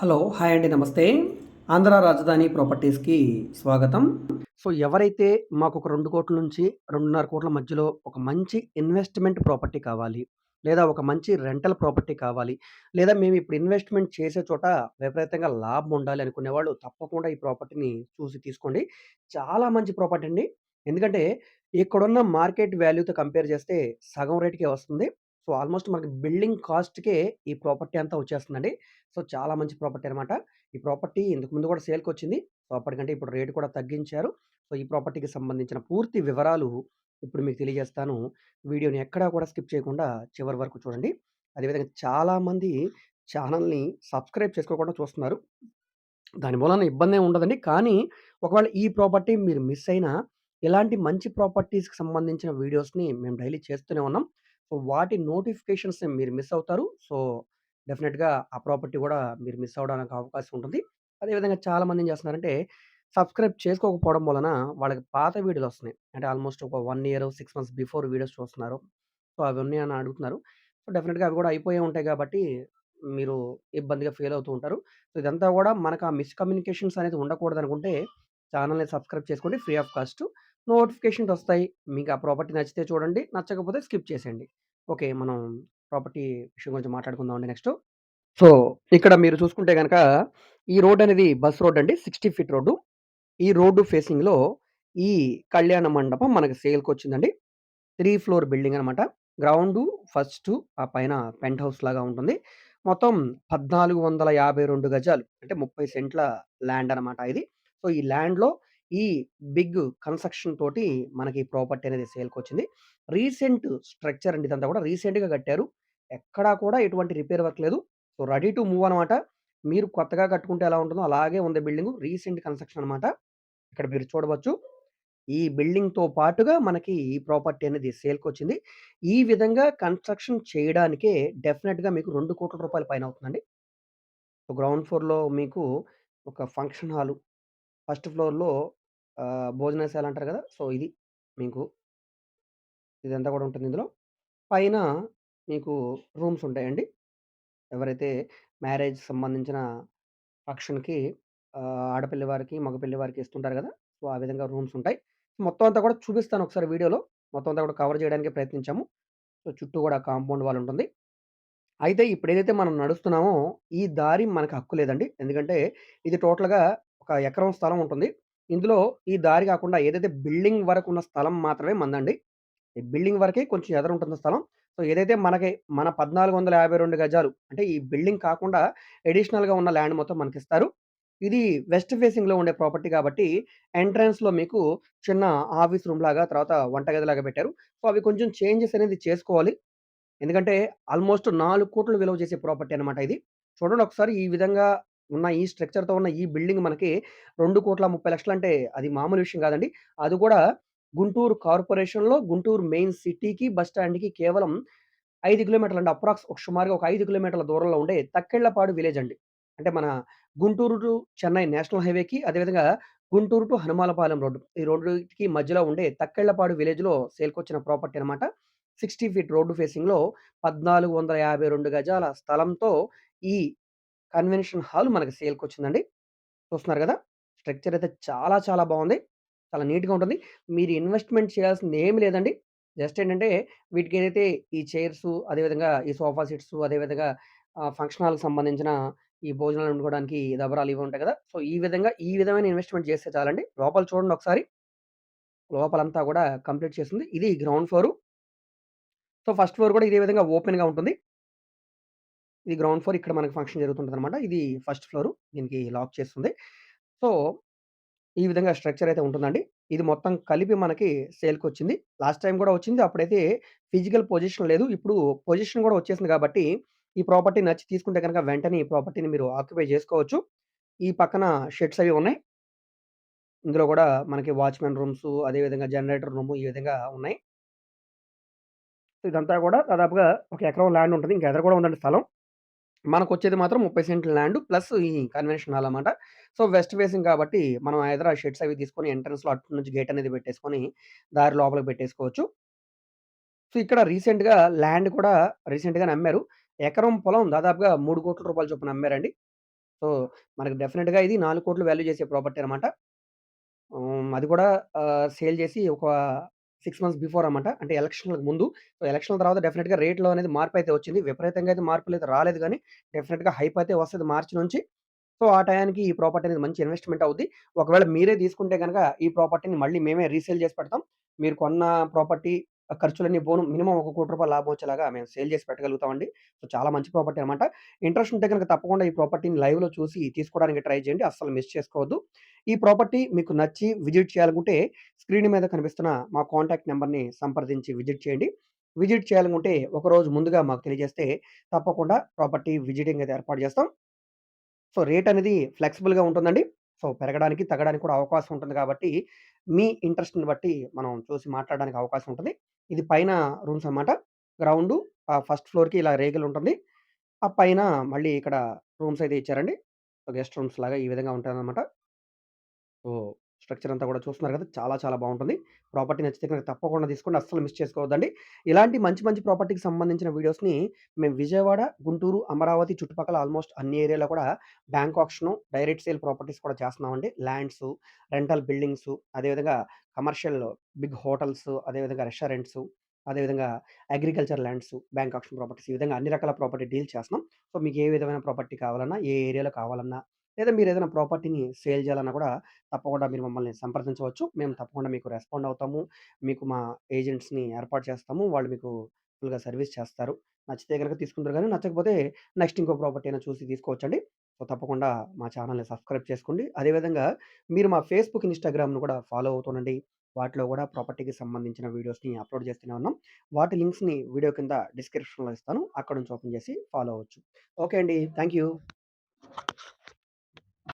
Hello hi అండి నమస్తే. ఆంధ్ర రాజధాని ప్రాపర్టీస్కి స్వాగతం. సో ఎవరైతే మాకు ఒక రెండు కోట్ల నుంచి రెండున్నర కోట్ల మధ్యలో ఒక మంచి ఇన్వెస్ట్మెంట్ ప్రాపర్టీ కావాలి లేదా ఒక మంచి రెంటల్ ప్రాపర్టీ కావాలి లేదా మేము ఇప్పుడు ఇన్వెస్ట్మెంట్ చేసే చోట విపరీతంగా లాభం ఉండాలి అనుకునే వాళ్ళు తప్పకుండా ఈ ప్రాపర్టీని చూసి తీసుకోండి. చాలా మంచి ప్రాపర్టీ అండి. ఎందుకంటే ఇక్కడున్న మార్కెట్ వాల్యూతో కంపేర్ చేస్తే సగం రేటుకే వస్తుంది. సో ఆల్మోస్ట్ మనకి బిల్డింగ్ కాస్ట్‌కే ఈ ప్రాపర్టీ అంతా వచ్చేస్తుందండి. సో చాలా మంచి ప్రాపర్టీ అనమాట. ఈ ప్రాపర్టీ ఇంతకు ముందు కూడా సేల్కి వచ్చింది సో అప్పటికంటే ఇప్పుడు రేట్ కూడా తగ్గించారు. సో ఈ ప్రాపర్టీకి సంబంధించిన పూర్తి వివరాలు ఇప్పుడు మీకు తెలియజేస్తాను. వీడియోని ఎక్కడా కూడా స్కిప్ చేయకుండా చివరి వరకు చూడండి. అదేవిధంగా చాలామంది ఛానల్‌ని సబ్స్క్రైబ్ చేసుకోకుండా చూస్తున్నారు. దాని మూలన ఇబ్బంది ఉండదండి. కానీ ఒకవేళ ఈ ప్రాపర్టీ మీరు మిస్ అయినా ఇలాంటి మంచి ప్రాపర్టీస్‌కి సంబంధించిన వీడియోస్‌ని మేము డైలీ చేస్తూనే ఉన్నాం. సో వాటి నోటిఫికేషన్స్‌ని మీరు మిస్ అవుతారు. సో డెఫినెట్గా ఆ ప్రాపర్టీ గూడా మీరు మిస్ అవ్వడానికి అవకాశం ఉంటుంది. అదే విధంగా చాలామంది ఏం చేస్తున్నారంటే సబ్స్క్రైబ్ చేసుకోకపోవడం వలన వాళ్ళకి పాత వీడియోలొస్తున్నాయి. అంటే ఆల్మోస్ట్ ఒక 1 ఇయర్, 6 మంత్స్ బిఫోర్ వీడియోస్ చూస్తున్నారు. సో అవి ఉన్నాయని అడుగుతున్నారు. సో డెఫినెట్గా అవి గూడా అయిపోయే ఉంటాయి గాబట్టి మీరు ఇబ్బందిగా ఫీల్ అవుతూ ఉంటారు. సో ఇదంతా గూడా మనకు ఆ మిస్‌కమ్యూనికేషన్స్ అనేది ఉండకూడదనుకుంటే ఛానెల్‌ని సబ్స్క్రైబ్ చేసుకోండి ఫ్రీ ఆఫ్ కాస్ట్. నోటిఫికేషన్స్ వస్తాయి మీకు ఆ ప్రాపర్టీ నచ్చితే చూడండి. నచ్చకపోతే స్కిప్ చేసేయండి. ఓకే. మనం ప్రాపర్టీ విషయం గురించి మాట్లాడుకుందామండి నెక్స్ట్ సో, ఇక్కడ మీరు చూసుకుంటే కనుక ఈ రోడ్ అనేది బస్ రోడ్ అండి. 60 ఫీట్ రోడ్డు. ఈ రోడ్డు ఫేసింగ్‌లో ఈ కళ్యాణ మండపం మనకి సేల్‌కొచ్చిందండి. 3 ఫ్లోర్ బిల్డింగ్ అనమాట. గ్రౌండు, ఫస్ట్ ఆ పైన పెంట్ హౌస్ లాగా ఉంటుంది. మొత్తం 1452 గజాలు అంటే 30 సెంట్ల ల్యాండ్ అనమాట ఇది. సో, ఈ ల్యాండ్‌లో ఈ బిగ్ కన్‌స్ట్రక్షన్ తోటి మనకి ప్రాపర్టీ అనేది సేల్కి వచ్చింది రీసెంట్ స్ట్రక్చర్ అండి ఇదంతా కూడా రీసెంట్‌గా కట్టారు. ఎక్కడా కూడా ఎటువంటి రిపేర్ వర్క్ లేదు. సో, రెడీ టు మూవ్ అనమాట. మీరు కొత్తగా కట్టుకుంటే ఎలా ఉంటుందో అలాగే ఉంది బిల్డింగ్ రీసెంట్ కన్‌స్ట్రక్షన్ అనమాట. ఇక్కడ మీరు చూడవచ్చు. ఈ బిల్డింగ్‌తో పాటుగా మనకి ఈ ప్రాపర్టీ అనేది సేల్‌కొచ్చింది. ఈ విధంగా కన్‌స్ట్రక్షన్ చేయడానికే డెఫినెట్గా మీకు రెండు కోట్ల రూపాయలు పైన అవుతుందండి. సో, గ్రౌండ్ ఫ్లోర్‌లో మీకు ఒక ఫంక్షన్ హాలు, ఫస్ట్ ఫ్లోర్‌లో ఆహ్, భోజనశాల అంటారు గదా! సో, ఇది మీకు ఇదంతా గూడా ఉంటుంది ఇందులో. పైన మీకు రూమ్స్ ఉంటాయండి. ఎవరైతే మ్యారేజ్ సంబంధించిన ఫంక్షన్‌కి ఆహ్, ఆడపిల్లి వారికి, మగపిల్లి వారికి ఇస్తుంటారు గదా! సో, ఆ విధంగా రూమ్స్ ఉంటాయి. మొత్తం అంతా కూడా చూపిస్తాను ఒకసారి వీడియోలో. మొత్తం అంతా కూడా కవర్ చేయడానికి ప్రయత్నించాము. సో, చుట్టూ గూడా కాంపౌండ్ వాల్ ఉంటుంది. అయితే ఇప్పుడేదైతే మనం నడుస్తున్నామో ఈ దారి మనకు హక్కు లేదండి. ఎందుకంటే ఇది టోటల్‌గా ఒక ఎకరం స్థలం ఉంటుంది. ఇందులో ఈ దారి కాకుండా ఏదైతే బిల్డింగ్ వరకు ఉన్న స్థలం మాత్రమే మందండి ఈ బిల్డింగ్ వరకే కొంచెం ఎదురు ఉంటుంది స్థలం. సో, ఏదైతే మనకి మన 1452 గజాలు అంటే ఈ బిల్డింగ్ కాకుండా అడిషనల్‌గా ఉన్న ల్యాండ్ మొత్తం మనకి ఇస్తారు ఇది వెస్ట్ ఫేసింగ్‌లో ఉండే ప్రాపర్టీ కాబట్టి ఎంట్రన్స్‌లో మీకు చిన్న ఆఫీస్ రూమ్ లాగా, తర్వాత వంటగదిలాగా పెట్టారు. సో, అవి కొంచెం చేంజెస్ అనేది చేసుకోవాలి. ఎందుకంటే ఆల్మోస్ట్ నాలుగు కోట్లు విలువ చేసే ప్రాపర్టీ అనమాట ఇది. చూడండి ఒకసారి ఈ విధంగా ఉన్న ఈ స్ట్రక్చర్‌తో ఉన్న ఈ బిల్డింగ్ మనకి 2,30,00,000 అంటే అది మామూలు విషయం కాదండి. అది కూడా గుంటూరు కార్పొరేషన్‌లో గుంటూరు మెయిన్ సిటీకి, బస్ స్టాండ్‌కి కేవలం 5 కిలోమీటర్లండి. అప్రాక్స్ ఒక సుమారుగా ఒక 5 కిలోమీటర్ల దూరంలో ఉండే తక్కెళ్ళపాడు విలేజ్ అండి. అంటే మన గుంటూరు టు చెన్నై నేషనల్ హైవేకి, అదేవిధంగా గుంటూరు టు హనుమాలపాలెం రోడ్డు. ఈ రోడ్డుకి మధ్యలో ఉండే తక్కెళ్ళపాడు విలేజ్‌లో సేల్‌కొచ్చిన ప్రాపర్టీ అనమాట. 60 ఫీట్ రోడ్డు ఫేసింగ్‌లో 1452 గజాల స్థలంతో ఈ కన్వెన్షన్ హాల్ మనకి సేల్కి వచ్చిందండి చూస్తున్నారు కదా స్ట్రక్చర్ అయితే చాలా చాలా బాగుంది చాలా నీట్‌గా ఉంటుంది. మీరు ఇన్వెస్ట్‌మెంట్ చేయాల్సింది ఏమి లేదండి. జస్ట్ ఏంటంటే వీటికి ఏదైతే ఈ చైర్స్ అదేవిధంగా ఈ సోఫా సీట్స్ అదేవిధంగా ఆహ్, ఫంక్షన్ హాల్‌కి సంబంధించిన ఈ భోజనాలు వండుకోవడానికి దబరాలు ఇవి ఉంటాయి కదా సో, ఈ విధంగా ఈ విధమైన ఇన్వెస్ట్‌మెంట్ చేస్తే చాలండి. లోపల చూడండి ఒకసారి. లోపలంతా కూడా కంప్లీట్ చేస్తుంది ఇది ground floor. So, first floor కూడా ఇదే విధంగా ఓపెన్‌గా ఉంటుంది. ఇది గ్రౌండ్ ఫ్లోర్. ఇక్కడ మనకి ఫంక్షన్ జరుగుతుంటదనమాట. ఇది ఫస్ట్ ఫ్లోరు. దీనికి లాక్ చేస్తుంది సో, ఈ విధంగా స్ట్రక్చర్ అయితే ఉంటుందండి. ఇది మొత్తం కలిపి మనకి సేల్‌కొచ్చింది. లాస్ట్ టైం కూడా వచ్చింది. అప్పుడైతే ఫిజికల్ పొజిషన్ లేదు. ఇప్పుడు పొజిషన్ కూడా వచ్చేసింది కాబట్టి ఈ ప్రాపర్టీ నచ్చి తీసుకుంటే కనుక వెంటనే ఈ ప్రాపర్టీని మీరు ఆక్యుపై చేసుకోవచ్చు ఈ పక్కన షెడ్స్ అవి ఉన్నాయి. ఇందులో కూడా మనకి వాచ్‌మెన్ రూమ్స్ అదే విధంగా జనరేటర్ రూమ్ ఈ విధంగా ఉన్నాయి. ఇదంతా కూడా దాదాపుగా ఒక ఎకరం ల్యాండ్ ఉంటుంది ఇంకా ఎదర కూడా ఉందండి స్థలం. మనకొచ్చేది మాత్రం 30 సెంట్ల ల్యాండ్ ప్లస్ ఈ కన్వెన్షన్ హాల్ అనమాట. సో, వెస్ట్ ఫేసింగ్ కాబట్టి మనం ఎదర షెడ్స్ అవి తీసుకొని ఎంట్రన్స్‌లో అటు నుంచి గేట్ అనేది పెట్టేసుకొని దారి లోపలికి పెట్టేసుకోవచ్చు. సో, ఇక్కడ రీసెంట్‌గా ల్యాండ్ కూడా రీసెంట్‌గానే అమ్మారు. ఎకరం పొలం దాదాపుగా రూ. 3,00,00,000 చొప్పున అమ్మారండి. సో, మనకు డెఫినిట్‌గా ఇది 4,00,00,000 వాల్యూ చేసే ప్రాపర్టీ అనమాట. హ్మ్. అది కూడా ఆహ్, సేల్ చేసి ఒక సిక్స్ మంత్స్ బిఫోర్ అనమాట. అంటే ఎలక్షన్‌లకు ముందు. సో, ఎలక్షన్‌ల తర్వాత డెఫినెట్గా రేట్‌లో అనేది మార్పు అయితే వచ్చింది. విపరీతంగా అయితే మార్పులు అయితే రాలేదు కానీ డెఫినెట్గా హైప్ అయితే వస్తుంది మార్చి నుంచి. సో, ఆ టయానికి ఈ ప్రాపర్టీ అనేది మంచి ఇన్వెస్ట్‌మెంట్ అవుద్ది. ఒకవేళ మీరే తీసుకుంటే కనుక ఈ ప్రాపర్టీని మళ్ళీ మేమే రీసేల్ చేసి పెడతాం. మీరు కొన్న ప్రాపర్టీ ఖర్చులన్నీ పోను మినిమం ఒక కోటి రూపాయలు లాభం వచ్చేలాగా మేము సేల్ చేసి పెట్టగలుగుతామండి. సో, చాలా మంచి ప్రాపర్టీ అనమాట. ఇంట్రెస్ట్ ఉంటే గనక తప్పకుండా ఈ ప్రాపర్టీని లైవ్‌లో చూసి తీసుకోవడానికి ట్రై చేయండి. అస్సలు మిస్ చేసుకోవద్దు. ఈ ప్రాపర్టీ మీకు నచ్చి విజిట్ చేయాలనుకుంటే స్క్రీన్ మీద కనిపిస్తున్న మా కాంటాక్ట్ నెంబర్ని సంప్రదించి విజిట్ చేయండి. విజిట్ చేయాలనుకుంటే ఒకరోజు ముందుగా మాకు తెలియజేస్తే తప్పకుండా ప్రాపర్టీ విజిటింగ్ అయితే ఏర్పాటు చేస్తాం. సో, రేట్ అనేది ఫ్లెక్సిబుల్‌గా ఉంటుందండి. సో, పెరగడానికి, తగ్గడానికి కూడా అవకాశం ఉంటుంది కాబట్టి, మీ ఇంట్రెస్ట్‌ని బట్టి మనం చూసి మాట్లాడడానికి అవకాశం ఉంటుంది ఇది పైన రూమ్స్ అనమాట. గ్రౌండ్ ఆ ఫస్ట్ ఫ్లోర్‌కి ఇలా రేకులుంటుంది. ఆ పైన మళ్ళీ ఇక్కడ రూమ్స్ అయితే ఇచ్చారండి. గెస్ట్ రూమ్స్ లాగా ఈ విధంగా ఉంటాయన్నమాట. సో స్ట్రక్చర్ అంతా కూడా చూస్తున్నారు కదా! చాలా చాలా బాగుంటుంది ప్రాపర్టీ నచ్చితే కనుక తప్పకుండా తీసుకోండి. అస్సలు మిస్ చేసుకోవద్దండి. ఇలాంటి మంచి మంచి ప్రాపర్టీకి సంబంధించిన వీడియోస్‌ని మేము విజయవాడ, గుంటూరు, అమరావతి చుట్టుపక్కల ఆల్‌మోస్ట్ అన్ని ఏరియాలో కూడా bank auction, direct sale properties కూడా చేస్తున్నామండి. ల్యాండ్స్ రెంటల్ బిల్డింగ్స్ అదేవిధంగా కమర్షియల్ బిగ్ హోటల్స్, అదేవిధంగా రెస్టారెంట్స్ అదేవిధంగా agriculture lands, bank auction properties ఈ విధంగా అన్ని రకాల ప్రాపర్టీ డీల్ చేస్తున్నాం. సో, మీకు ఏ విధమైన ప్రాపర్టీ కావాలన్నా, ఏ ఏరియాలో కావాలన్నా, లేదా మీరు ఏదైనా ప్రాపర్టీని సేల్ చేయాలన్నా కూడా తప్పకుండా మీరు మమ్మల్ని సంప్రదించవచ్చు. మేము తప్పకుండా మీకు రెస్పాండ్ అవుతాము. మీకు మా ఏజెంట్స్‌ని ఏర్పాటు చేస్తాము. వాళ్ళు మీకు ఫుల్‌గా సర్వీస్ చేస్తారు. నచ్చితే కనుక తీసుకుంటారు కానీ నచ్చకపోతే నెక్స్ట్ ఇంకో ప్రాపర్టీ అయినా చూసి తీసుకోవచ్చండి. సో, తప్పకుండా మా ఛానల్ని సబ్స్క్రైబ్ చేసుకోండి. అదే విధంగా మీరు మా ఫేస్‌బుక్, ఇన్‌స్టాగ్రామ్‌ను కూడా ఫాలో అవుతుండండి. వాటిలో కూడా ప్రాపర్టీకి సంబంధించిన వీడియోస్‌ని అప్‌లోడ్ చేస్తూనే ఉన్నాం. వాటి లింక్స్‌ని వీడియో కింద డిస్క్రిప్షన్‌లో ఇస్తాను. అక్కడ నుంచి ఓపెన్ చేసి ఫాలో అవ్వచ్చు. ఓకే అండి. Thank you.